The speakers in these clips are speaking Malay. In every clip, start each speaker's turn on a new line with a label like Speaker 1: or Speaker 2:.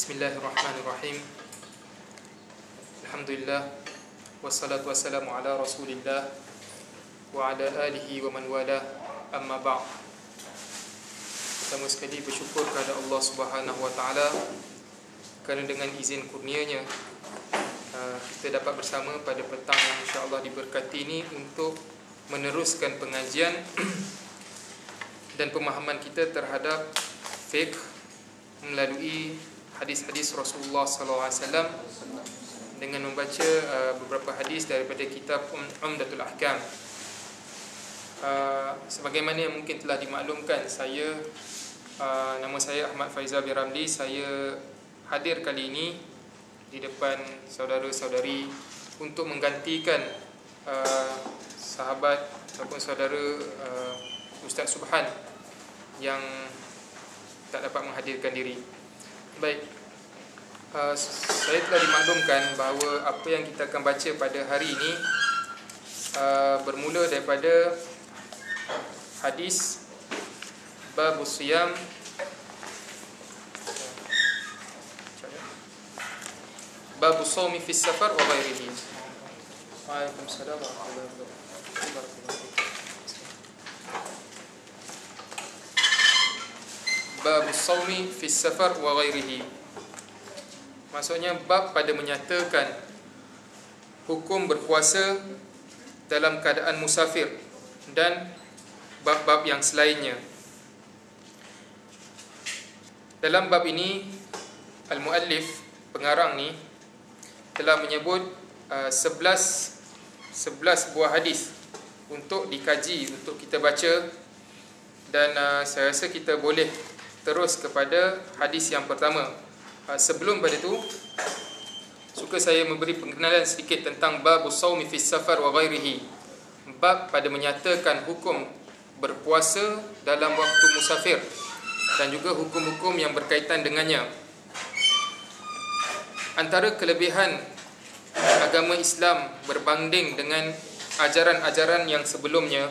Speaker 1: Bismillahirrahmanirrahim. Alhamdulillah. Wassalatu wassalamu ala rasulillah Wa ala alihi wa man wala. Amma ba' Pertama sekali bersyukur kepada Allah subhanahu wa ta'ala Kerana dengan izin kurnianya uh, Kita dapat bersama pada petang yang insyaAllah diberkati ini Untuk meneruskan pengajian Dan pemahaman kita terhadap Fiqh Melalui hadis-hadis Rasulullah SAW dengan membaca uh, beberapa hadis daripada kitab um, Umdatul Ahkam. Uh, sebagaimana yang mungkin telah dimaklumkan, saya uh, nama saya Ahmad Faizal bin Ramli. Saya hadir kali ini di depan saudara-saudari untuk menggantikan uh, sahabat ataupun saudara uh, Ustaz Subhan yang tak dapat menghadirkan diri. Baik. Uh, saya telah dimaklumkan bahawa apa yang kita akan baca pada hari ini uh, bermula daripada hadis bab siyam bab sawmi fi safar wa ghairihi. Waalaikumsalam warahmatullahi wabarakatuh. Bab sawmi fi safar wa ghairihi. Maksudnya bab pada menyatakan hukum berpuasa dalam keadaan musafir dan bab-bab yang selainnya. Dalam bab ini al-muallif pengarang ni telah menyebut uh, 11 11 buah hadis untuk dikaji untuk kita baca. Dan uh, saya rasa kita boleh terus kepada hadis yang pertama. Ha, sebelum pada itu suka saya memberi pengenalan sedikit tentang bab shaumi fi safar wa ghairihi. Bab pada menyatakan hukum berpuasa dalam waktu musafir dan juga hukum-hukum yang berkaitan dengannya. Antara kelebihan agama Islam berbanding dengan ajaran-ajaran yang sebelumnya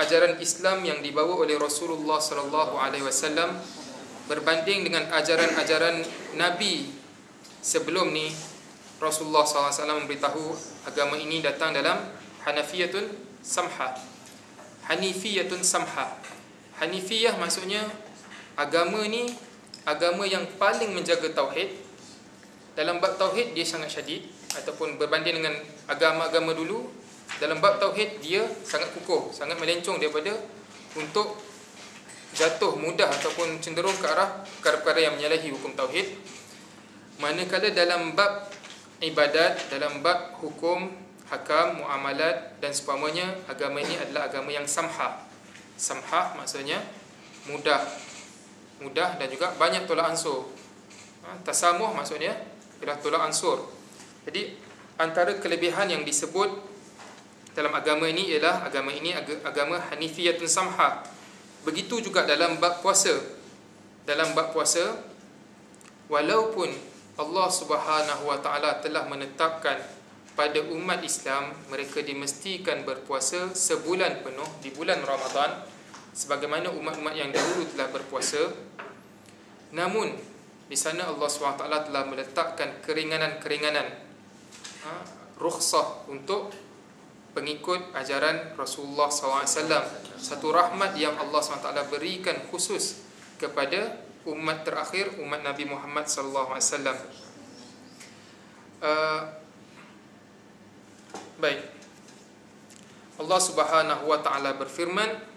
Speaker 1: ajaran Islam yang dibawa oleh Rasulullah sallallahu alaihi wasallam berbanding dengan ajaran-ajaran nabi sebelum ni Rasulullah sallallahu alaihi wasallam memberitahu agama ini datang dalam Hanafiyatun samha. Hanifiyatun samha. Hanifiyah maksudnya agama ni agama yang paling menjaga tauhid. Dalam bab tauhid dia sangat syadid ataupun berbanding dengan agama-agama dulu dalam bab tauhid dia sangat kukuh, sangat melencong daripada untuk jatuh mudah ataupun cenderung ke arah perkara-perkara yang menyalahi hukum tauhid. Manakala dalam bab ibadat, dalam bab hukum, hakam, muamalat dan seumpamanya agama ini adalah agama yang samha. Samha maksudnya mudah. Mudah dan juga banyak tolak ansur. Ha, tasamuh maksudnya ialah tolak ansur. Jadi antara kelebihan yang disebut dalam agama ini ialah agama ini agama hanifiyatun samha. Begitu juga dalam bab puasa. Dalam bab puasa walaupun Allah Subhanahu wa taala telah menetapkan pada umat Islam mereka dimestikan berpuasa sebulan penuh di bulan Ramadan sebagaimana umat-umat yang dahulu telah berpuasa namun di sana Allah SWT telah meletakkan keringanan-keringanan ha, rukhsah untuk pengikut ajaran Rasulullah SAW Satu rahmat yang Allah SWT berikan khusus kepada umat terakhir Umat Nabi Muhammad SAW uh, Baik. Allah Subhanahu Wa Taala berfirman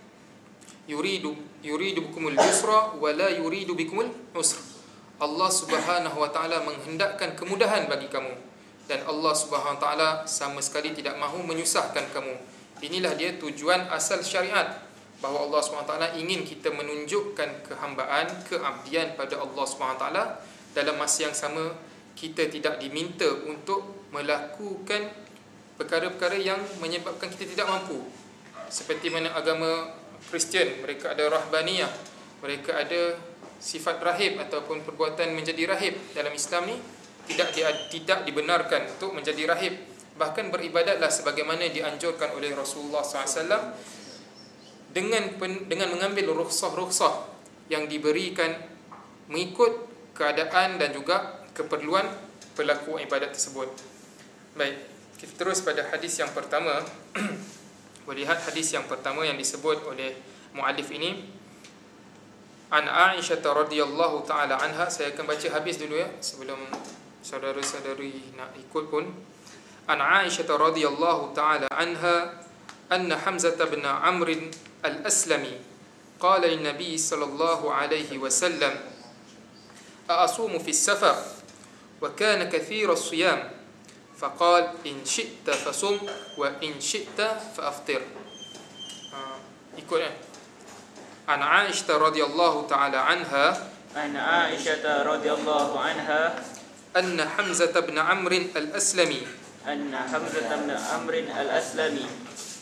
Speaker 1: yuridu yuridu bikumul yusra wala yuridu bikumul usra Allah Subhanahu wa taala menghendakkan kemudahan bagi kamu dan Allah Subhanahu taala sama sekali tidak mahu menyusahkan kamu. Inilah dia tujuan asal syariat bahawa Allah Subhanahu taala ingin kita menunjukkan kehambaan, keabdian pada Allah Subhanahu taala dalam masa yang sama kita tidak diminta untuk melakukan perkara-perkara yang menyebabkan kita tidak mampu. Seperti mana agama Kristian, mereka ada rahbaniyah, mereka ada sifat rahib ataupun perbuatan menjadi rahib dalam Islam ni tidak di, tidak dibenarkan untuk menjadi rahib bahkan beribadatlah sebagaimana dianjurkan oleh Rasulullah SAW dengan pen, dengan mengambil rukhsah-rukhsah yang diberikan mengikut keadaan dan juga keperluan pelaku ibadat tersebut. Baik, kita terus pada hadis yang pertama. Boleh lihat hadis yang pertama yang disebut oleh muallif ini. An Aisyah radhiyallahu taala anha, saya akan baca habis dulu ya sebelum saudara-saudari nak ikut pun. An Aisyah radhiyallahu taala anha anna Hamzah bin Amr al-Aslami qala lin Nabi sallallahu alaihi wasallam أأصوم في السفر وكان كثير الصيام فقال إن شئت فصم وإن شئت فأفطر يقول عن عائشة رضي الله تعالى عنها
Speaker 2: عن عائشة رضي الله عنها
Speaker 1: أن حمزة بن عمرو الأسلمي.
Speaker 2: أن حمزة بن عمرو الأسلمي.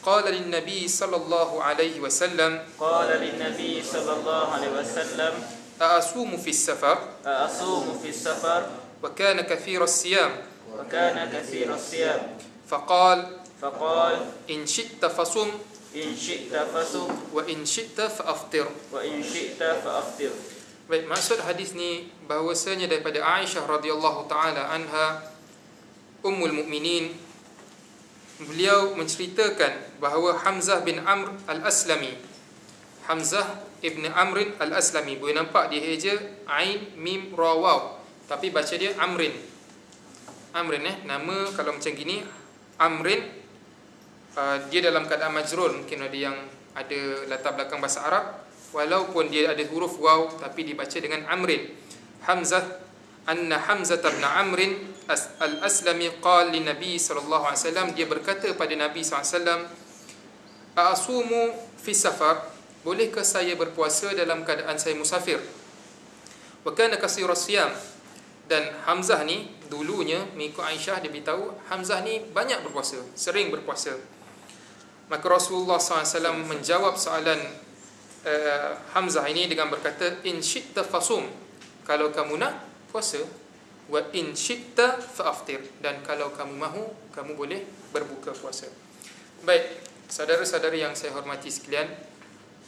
Speaker 1: قال للنبي صلى الله عليه وسلم.
Speaker 2: قال للنبي صلى الله عليه وسلم.
Speaker 1: أأصوم في السفر؟
Speaker 2: أصوم في السفر.
Speaker 1: وكان كثير الصيام.
Speaker 2: وكان كثير الصيام.
Speaker 1: فقال
Speaker 2: فقال
Speaker 1: إن شئت فصم.
Speaker 2: إن شئت فصم.
Speaker 1: وإن شئت فأفطر.
Speaker 2: وإن شئت فأفطر.
Speaker 1: Baik, maksud hadis ni bahawasanya daripada Aisyah radhiyallahu taala anha ummul mukminin beliau menceritakan bahawa Hamzah bin Amr al-Aslami Hamzah ibn Amr al-Aslami boleh nampak dia eja ain mim ra waw tapi baca dia Amrin. Amrin eh nama kalau macam gini Amrin uh, dia dalam keadaan majrur mungkin ada yang ada latar belakang bahasa Arab walaupun dia ada huruf waw tapi dibaca dengan amrin. Hamzah anna hamzah bin amrin al-aslami qala li nabi sallallahu alaihi wasallam. Dia berkata pada nabi sallallahu alaihi wasallam asumu fi safar. Bolehkah saya berpuasa dalam keadaan saya musafir? Wa kana kasir siyam. Dan hamzah ni dulunya mengikut Aisyah dia beritahu hamzah ni banyak berpuasa sering berpuasa. Maka Rasulullah SAW menjawab soalan uh, Hamzah ini dengan berkata in syi'ta fasum. Kalau kamu nak puasa wa in syi'ta fa'aftir. Dan kalau kamu mahu kamu boleh berbuka puasa. Baik saudara-saudari yang saya hormati sekalian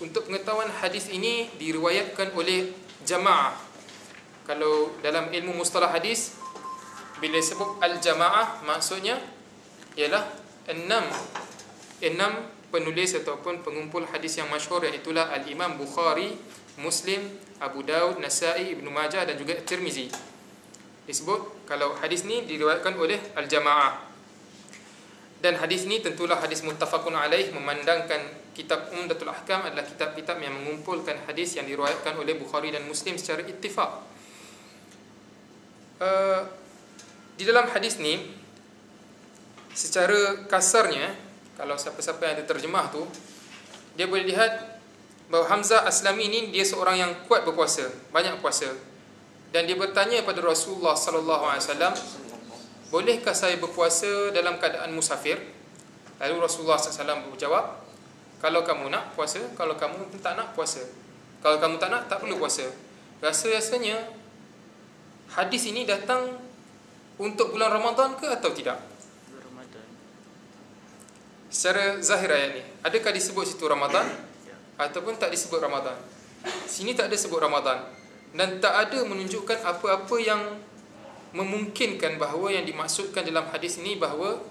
Speaker 1: untuk pengetahuan hadis ini diriwayatkan oleh jamaah. Kalau dalam ilmu mustalah hadis bila sebut al-jamaah maksudnya ialah enam. Enam penulis ataupun pengumpul hadis yang masyhur iaitu al-Imam Bukhari, Muslim, Abu Daud, Nasai, Ibnu Majah dan juga Tirmizi. Disebut kalau hadis ni diriwayatkan oleh al-jamaah. Dan hadis ni tentulah hadis muttafaqun alaih memandangkan kitab Umdatul Ahkam adalah kitab-kitab yang mengumpulkan hadis yang diriwayatkan oleh Bukhari dan Muslim secara ittifaq. Uh, di dalam hadis ni secara kasarnya kalau siapa-siapa yang ada terjemah tu dia boleh lihat bahawa Hamzah Aslami ini dia seorang yang kuat berpuasa, banyak puasa. Dan dia bertanya kepada Rasulullah sallallahu alaihi wasallam, "Bolehkah saya berpuasa dalam keadaan musafir?" Lalu Rasulullah SAW berjawab, "Kalau kamu nak puasa, kalau kamu tak nak puasa. Kalau kamu tak nak tak perlu puasa." Rasa-rasanya hadis ini datang untuk bulan Ramadan ke atau tidak? Secara zahir ayat ni adakah disebut situ Ramadan? Ataupun tak disebut Ramadan? Sini tak ada sebut Ramadan. Dan tak ada menunjukkan apa-apa yang memungkinkan bahawa yang dimaksudkan dalam hadis ini bahawa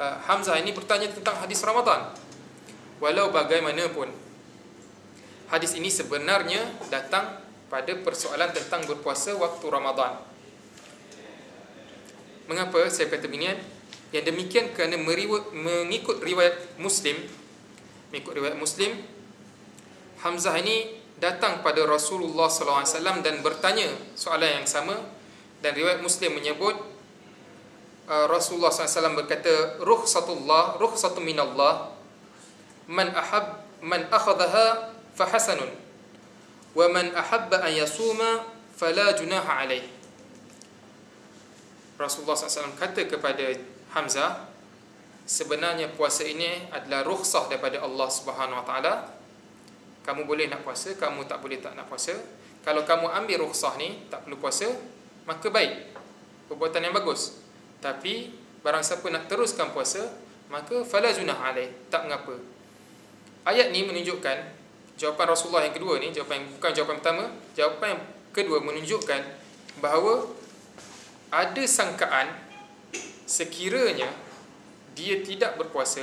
Speaker 1: uh, Hamzah ini bertanya tentang hadis Ramadan. Walau bagaimanapun hadis ini sebenarnya datang pada persoalan tentang berpuasa waktu Ramadan. Mengapa saya kata begini yang demikian kerana mengikut riwayat Muslim mengikut riwayat Muslim Hamzah ini datang pada Rasulullah SAW dan bertanya soalan yang sama dan riwayat Muslim menyebut uh, Rasulullah SAW berkata ruh satullah ruh satu minallah. Man ahab man akhadaha fahasanun. Wa man ahabba an yasuma fala junaha alaih Rasulullah SAW kata kepada Hamzah sebenarnya puasa ini adalah rukhsah daripada Allah Subhanahu Wa Taala. Kamu boleh nak puasa, kamu tak boleh tak nak puasa. Kalau kamu ambil rukhsah ni tak perlu puasa, maka baik. Perbuatan yang bagus. Tapi barang siapa nak teruskan puasa, maka fala junah alaih, tak mengapa. Ayat ni menunjukkan jawapan Rasulullah yang kedua ni, jawapan bukan jawapan pertama, jawapan yang kedua menunjukkan bahawa ada sangkaan sekiranya dia tidak berpuasa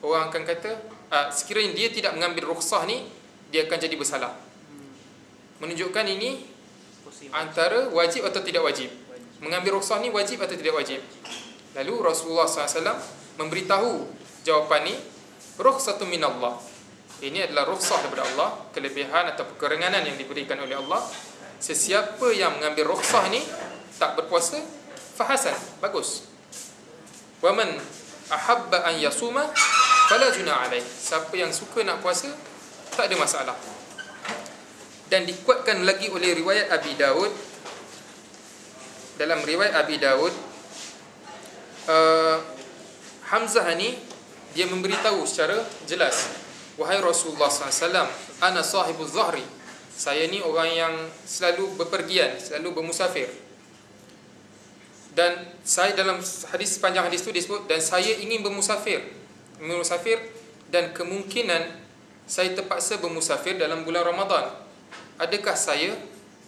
Speaker 1: orang akan kata uh, sekiranya dia tidak mengambil rukhsah ni dia akan jadi bersalah. Menunjukkan ini antara wajib atau tidak wajib. Mengambil rukhsah ni wajib atau tidak wajib? Lalu Rasulullah SAW memberitahu jawapan ni rukhsatu minallah. Ini adalah rukhsah daripada Allah kelebihan atau keringanan yang diberikan oleh Allah. Sesiapa yang mengambil rukhsah ni tak berpuasa fahasan bagus waman ahabba an yasuma fala junah alaih. Siapa yang suka nak puasa tak ada masalah. Dan dikuatkan lagi oleh riwayat Abi Daud dalam riwayat Abi Daud uh, Hamzah ni dia memberitahu secara jelas wahai Rasulullah SAW ana sahibul zahri. Saya ni orang yang selalu bepergian selalu bermusafir dan saya dalam hadis sepanjang hadis itu disebut dan saya ingin bermusafir. Bermusafir dan kemungkinan saya terpaksa bermusafir dalam bulan Ramadan. Adakah saya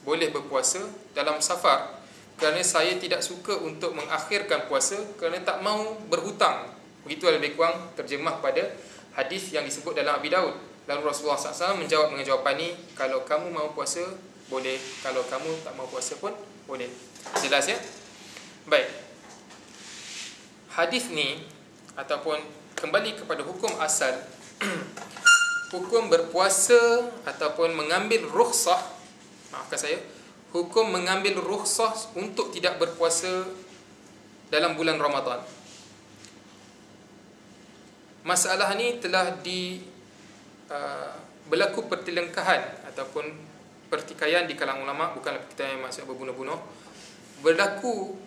Speaker 1: boleh berpuasa dalam safar? Kerana saya tidak suka untuk mengakhirkan puasa kerana tak mau berhutang. Begitu lebih kurang terjemah pada hadis yang disebut dalam Abi Daud. Lalu Rasulullah SAW menjawab dengan jawapan ini kalau kamu mau puasa boleh. Kalau kamu tak mau puasa pun boleh. Jelas ya Baik. Hadis ni ataupun kembali kepada hukum asal hukum berpuasa ataupun mengambil rukhsah maafkan saya hukum mengambil rukhsah untuk tidak berpuasa dalam bulan Ramadan. Masalah ni telah di uh, berlaku pertelengkahan ataupun pertikaian di kalangan ulama bukanlah pertikaian yang maksud berbunuh-bunuh berlaku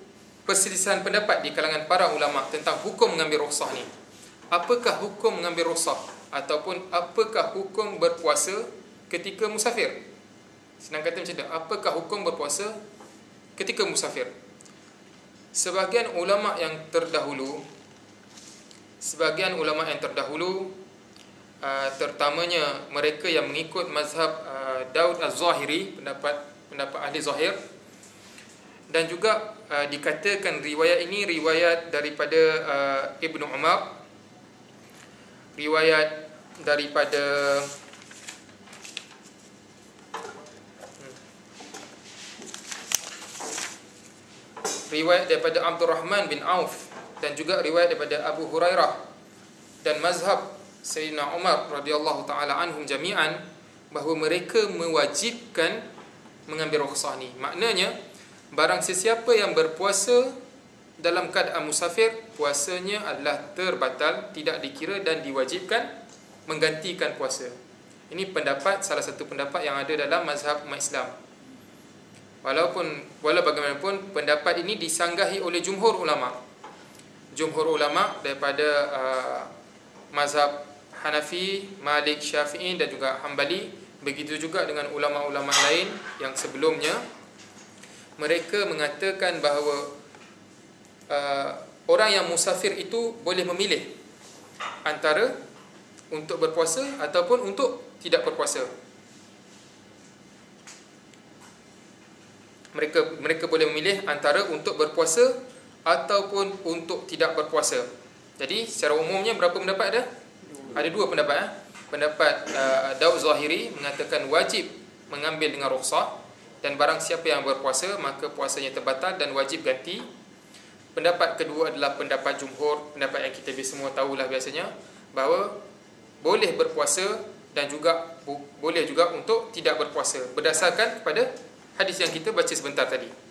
Speaker 1: perselisihan pendapat di kalangan para ulama tentang hukum mengambil rukhsah ni. Apakah hukum mengambil rukhsah ataupun apakah hukum berpuasa ketika musafir? Senang kata macam tu, apakah hukum berpuasa ketika musafir? Sebahagian ulama yang terdahulu sebahagian ulama yang terdahulu uh, terutamanya mereka yang mengikut mazhab uh, Daud Az-Zahiri pendapat pendapat ahli zahir dan juga uh, dikatakan riwayat ini riwayat daripada uh, Ibnu Umar. Riwayat daripada hmm, riwayat daripada Abdul Rahman bin Auf dan juga riwayat daripada Abu Hurairah dan mazhab Sayyidina Umar radhiyallahu taala anhum jami'an bahawa mereka mewajibkan mengambil rukhsah ni. Maknanya Barang sesiapa yang berpuasa dalam keadaan musafir Puasanya adalah terbatal Tidak dikira dan diwajibkan Menggantikan puasa. Ini pendapat, salah satu pendapat yang ada dalam mazhab umat Islam. Walaupun, walau bagaimanapun Pendapat ini disanggahi oleh jumhur ulama. Jumhur ulama daripada uh, Mazhab Hanafi, Malik, Syafi'i dan juga Hanbali Begitu juga dengan ulama-ulama lain Yang sebelumnya mereka mengatakan bahawa uh, orang yang musafir itu boleh memilih antara untuk berpuasa ataupun untuk tidak berpuasa. Mereka mereka boleh memilih antara untuk berpuasa ataupun untuk tidak berpuasa. Jadi secara umumnya berapa pendapat ada? Ada dua pendapat eh? Pendapat uh, Daud Zahiri mengatakan wajib mengambil dengan rukhsah dan barang siapa yang berpuasa maka puasanya terbatal dan wajib ganti. Pendapat kedua adalah pendapat jumhur pendapat yang kita semua tahulah biasanya bahawa boleh berpuasa dan juga boleh juga untuk tidak berpuasa. Berdasarkan kepada hadis yang kita baca sebentar tadi